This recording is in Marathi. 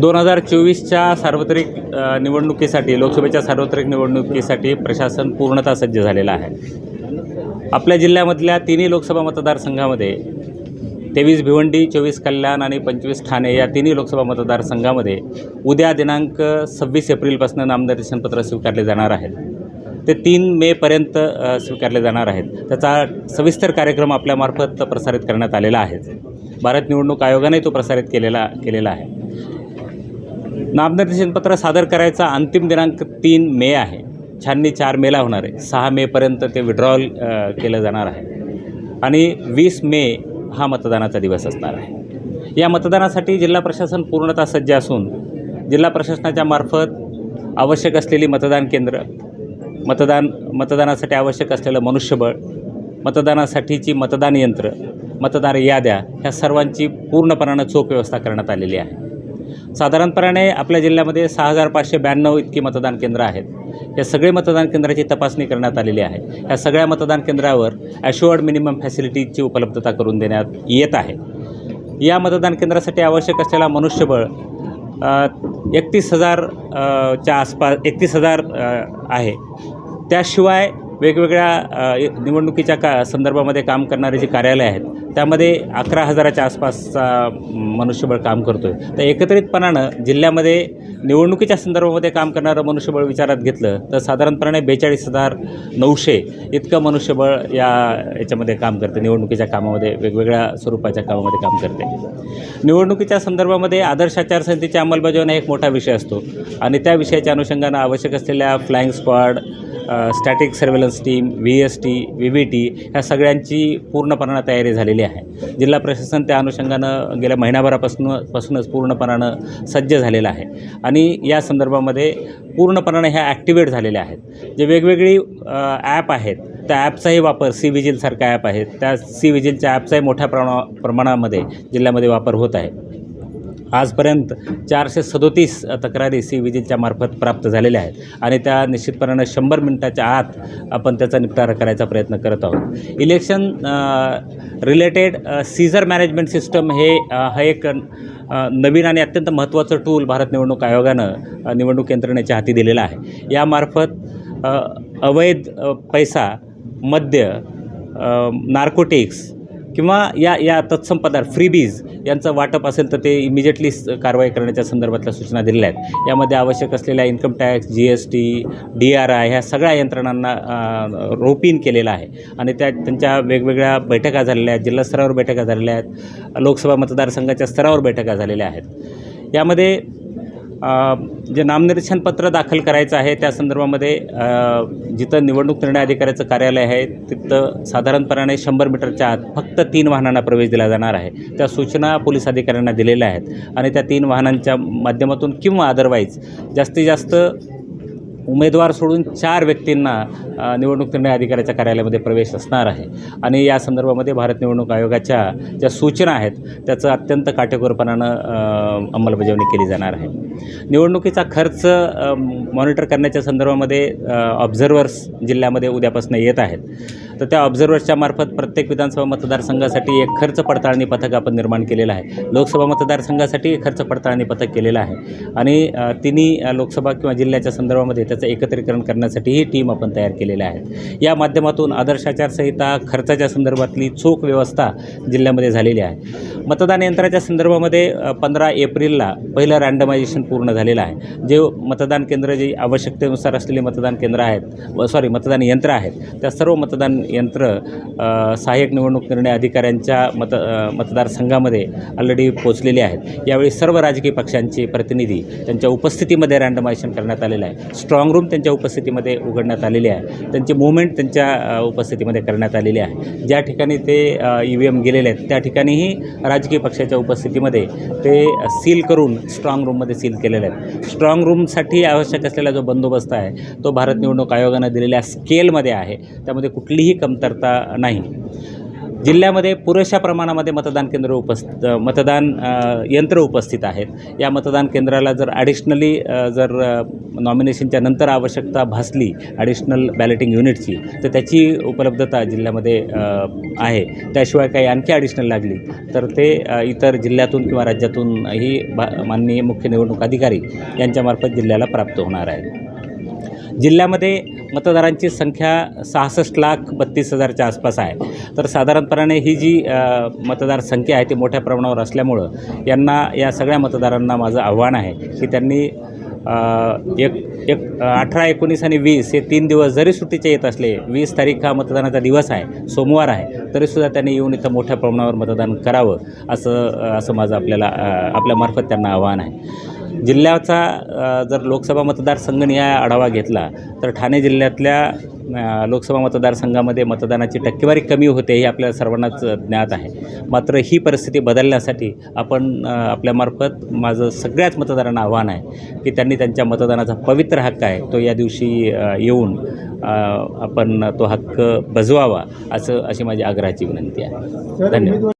दोन हजार चोवीसच्या सार्वत्रिक निवडणुकीसाठी लोकसभेच्या सार्वत्रिक निवडणुकीसाठी प्रशासन पूर्णतः सज्ज झालेलं आहे. आपल्या जिल्ह्यामधल्या तिन्ही लोकसभा मतदारसंघामध्ये तेवीस भिवंडी चोवीस कल्याण आणि पंचवीस ठाणे या तिन्ही लोकसभा मतदारसंघामध्ये उद्या दिनांक सव्वीस एप्रिलपासून नामनिर्देशनपत्र स्वीकारले जाणार आहेत. ते तीन मेपर्यंत स्वीकारले जाणार आहेत. त्याचा सविस्तर कार्यक्रम आपल्यामार्फत प्रसारित करण्यात आलेला आहे. भारत निवडणूक आयोगाने तो प्रसारित केलेला केलेला आहे. नामनिर्देशनपत्र सादर करायचा अंतिम दिनांक तीन मे आहे. छाननी चार मेला होणार आहे. सहा मेपर्यंत ते विड्रॉल केलं जाणार आहे. आणि वीस मे हा मतदानाचा दिवस असणार आहे. या मतदानासाठी जिल्हा प्रशासन पूर्णतः सज्ज असून जिल्हा प्रशासनाच्या मार्फत आवश्यक असलेली मतदान केंद्र मतदान मतदानासाठी आवश्यक असलेलं मनुष्यबळ मतदानासाठीची मतदान यंत्र मतदार याद्या ह्या सर्वांची पूर्णपणानं चोख व्यवस्था करण्यात आलेली आहे. साधारणपणाने आपल्या जिल्ह्यामध्ये सहा हजार पाचशे ब्याण्णव इतकी मतदान केंद्रं आहेत. या सगळे मतदान केंद्राची तपासणी करण्यात आलेली आहे. या सगळ्या मतदान केंद्रावर ॲश्युअर्ड मिनिमम फॅसिलिटीची उपलब्धता करून देण्यात येत आहे. या मतदान केंद्रासाठी आवश्यक असलेला मनुष्यबळ एकतीस हजार च्या आसपास एकतीस हजार आहे. त्याशिवाय वेगवेगळ्या निवडणुकीच्या का संदर्भामध्ये काम करणारे जे कार्यालय आहेत त्यामध्ये अकरा हजाराच्या आसपासचा मनुष्यबळ काम करतो आहे तर एकत्रितपणानं जिल्ह्यामध्ये निवडणुकीच्या संदर्भामध्ये काम करणारं मनुष्यबळ विचारात घेतलं तर साधारणपणे बेचाळीस हजार नऊशे इतकं मनुष्यबळ या याच्यामध्ये काम करते निवडणुकीच्या कामामध्ये वेगवेगळ्या स्वरूपाच्या कामामध्ये काम करते. निवडणुकीच्या संदर्भामध्ये आदर्श आचारसंहितेची अंमलबजावणी एक मोठा विषय असतो. आणि त्या विषयाच्या अनुषंगानं आवश्यक असलेल्या flying squad static surveillance team V S T V V T ह्या सगळ्यांची पूर्णपणानं तयारी झालेली आहे. जिल्हा प्रशासन त्या अनुषंगानं गेल्या महिनाभरापासून पासूनच पूर्णपणानं सज्ज झालेलं आहे. आणि या संदर्भामध्ये पूर्णपणानं ह्या ॲक्टिवेट झालेल्या आहेत. जे वेगवेगळी ॲप आहेत त्या ॲपचाही वापर सी विजिलसारखा ॲप आहेत. त्या सी विजिलच्या ॲपचाही मोठ्या प्रमा प्रमाणामध्ये जिल्ह्यामध्ये वापर होत आहे. आजपर्यंत चारशे सदोतीस तक्रारी सी विजिलच्या मार्फत प्राप्त झालेल्या आहेत आणि त्या निश्चितपणानं शंभर मिनटाच्या आत आपण त्याचा निपटारा करायचा प्रयत्न करत आहोत. Election related seizure management system हे हा एक नवीन आणि अत्यंत महत्त्वाचं टूल भारत निवडणूक आयोगानं निवडणूक यंत्रणेच्या हाती दिलेलं आहे. यामार्फत अवैध पैसा मद्य नार्कोटिक्स किंवा या या तत्सम पदार्थ फ्रीबीज यांचं वाटप असेल तर ते इमिजिएटली कारवाई करण्याच्या संदर्भातल्या सूचना दिलेल्या आहेत. यामध्ये आवश्यक असलेल्या income tax G S T D R I ह्या सगळ्या यंत्रणांना रोपीन केलेलं आहे. आणि त्या त्यांच्या वेगवेगळ्या बैठका झालेल्या आहेत जिल्हा स्तरावर बैठका झालेल्या आहेत लोकसभा मतदारसंघाच्या स्तरावर बैठका झालेल्या आहेत. यामध्ये जे नामनिर्देशन पत्र दाखल करायचं आहे त्या संदर्भामध्ये जिथं निवडणूक निर्णय अधिकाऱ्याचं कार्यालय आहे तिथं साधारणपणाने शंभर मीटरच्या आत फक्त तीन वाहनांना प्रवेश दिला जाणार आहे. त्या सूचना पोलीस अधिकाऱ्यांना दिलेल्या आहेत आणि त्या तीन वाहनांच्या माध्यमातून किंवा अदरवाईज जास्तीत जास्त उमेदवार सोडून चार व्यक्तींना निवडणूक निर्णय अधिकाऱ्याच्या कार्यालयामध्ये प्रवेश असणार आहे. आणि या संदर्भामध्ये भारत निवडणूक आयोगाच्या ज्या सूचना आहेत त्याचं अत्यंत काटेकोरपणानं अंमलबजावणी केली जाणार आहे. निवडणुकीचा खर्च मॉनिटर करण्याच्या संदर्भामध्ये ऑब्झर्वर्स जिल्ह्यामध्ये उद्यापासून येत आहेत. तर त्या ऑब्झर्वर्सच्या मार्फत प्रत्येक विधानसभा मतदारसंघासाठी एक खर्च पडताळणी पथक आपण निर्माण केलेलं आहे. लोकसभा मतदारसंघासाठी खर्च पडताळणी पथक केलेलं आहे. आणि तिन्ही लोकसभा किंवा जिल्ह्याच्या संदर्भामध्ये त्याचं एकत्रीकरण करण्यासाठी ही टीम आपण तयार केलेल्या आहेत या माध्यमातून आदर्श आचारसंहिता खर्चाच्या संदर्भातली चोख व्यवस्था जिल्ह्यामध्ये झालेली आहे. मतदान यंत्राच्या संदर्भामध्ये पंधरा एप्रिलला पहिलं रँडमायझेशन पूर्ण झालेलं आहे. जे मतदान केंद्र जे आवश्यकतेनुसार असलेली मतदान केंद्र आहेत सॉरी मतदान यंत्र आहेत त्या सर्व मतदान यंत्र सहाय्यक निवडणूक निर्णय अधिकाऱ्यांच्या मत मतदारसंघामध्ये ऑलरेडी पोचलेले आहेत. यावेळी सर्व राजकीय पक्षांचे प्रतिनिधी त्यांच्या उपस्थितीमध्ये रँडमायझेशन करण्यात आलेलं आहे. स्ट्रॉ स्ट्रॉंग रूम त्यांच्या उपस्थितीमध्ये उघडण्यात आलेले आहे. त्यांची मुवमेंट त्यांच्या उपस्थितीमध्ये करण्यात आलेली आहे. ज्या ठिकाणी ते ई व्ही एम गेलेले आहेत त्या ठिकाणीही राजकीय पक्षाच्या उपस्थितीमध्ये ते सील करून स्ट्रॉंग रूममध्ये सील केलेले आहेत. स्ट्रॉंग रूमसाठी आवश्यक असलेला जो बंदोबस्त आहे तो भारत निवडणूक आयोगानं दिलेल्या स्केलमध्ये आहे. त्यामध्ये कुठलीही कमतरता नाही. जिल्ह्यामध्ये पुरेशा प्रमाणामध्ये मतदान केंद्र उपस्थित मतदान यंत्र उपस्थित आहेत. या मतदान केंद्राला जर ॲडिशनली जर नॉमिनेशनच्या नंतर आवश्यकता भासली ॲडिशनल बॅलेटिंग युनिटची तर त्याची उपलब्धता जिल्ह्यामध्ये आहे. त्याशिवाय काही आणखी ॲडिशनल लागली तर ते इतर जिल्ह्यातून किंवा राज्यातूनही भा माननीय मुख्य निवडणूक अधिकारी यांच्यामार्फत जिल्ह्याला प्राप्त होणार आहे जिल्ह्यामध्ये मतदारांची संख्या सहासष्ट लाख बत्तीस हजारच्या आसपास आहे. तर साधारणपणाने ही जी मतदारसंख्या आहे ती मोठ्या प्रमाणावर असल्यामुळं यांना या सगळ्या मतदारांना माझं आव्हान आहे की त्यांनी एक एक अठरा एकोणीस आणि वीस हे तीन दिवस जरी सुट्टीचे येत असले वीस तारीख हा मतदानाचा दिवस आहे सोमवार आहे तरीसुद्धा त्यांनी येऊन इथं मोठ्या प्रमाणावर मतदान करावं असं असं माझं आपल्याला आपल्यामार्फत त्यांना आव्हान आहे. जिल्ह्याचा जर लोकसभा मतदारसंघनिहाय आढावा घेतला तर ठाणे जिल्ह्यातल्या लोकसभा मतदारसंघामध्ये मतदानाची टक्केवारी कमी होते हे आपल्याला सर्वांनाच ज्ञात आहे मात्र ही परिस्थिती बदलण्यासाठी आपण आपल्यामार्फत माझं सगळ्याच मतदारांना आव्हान आहे की त्यांनी त्यांच्या मतदानाचा पवित्र हक्क आहे तो या दिवशी येऊन आपण तो हक्क बजवावा असं अशी माझी आग्रहाची विनंती आहे धन्यवाद.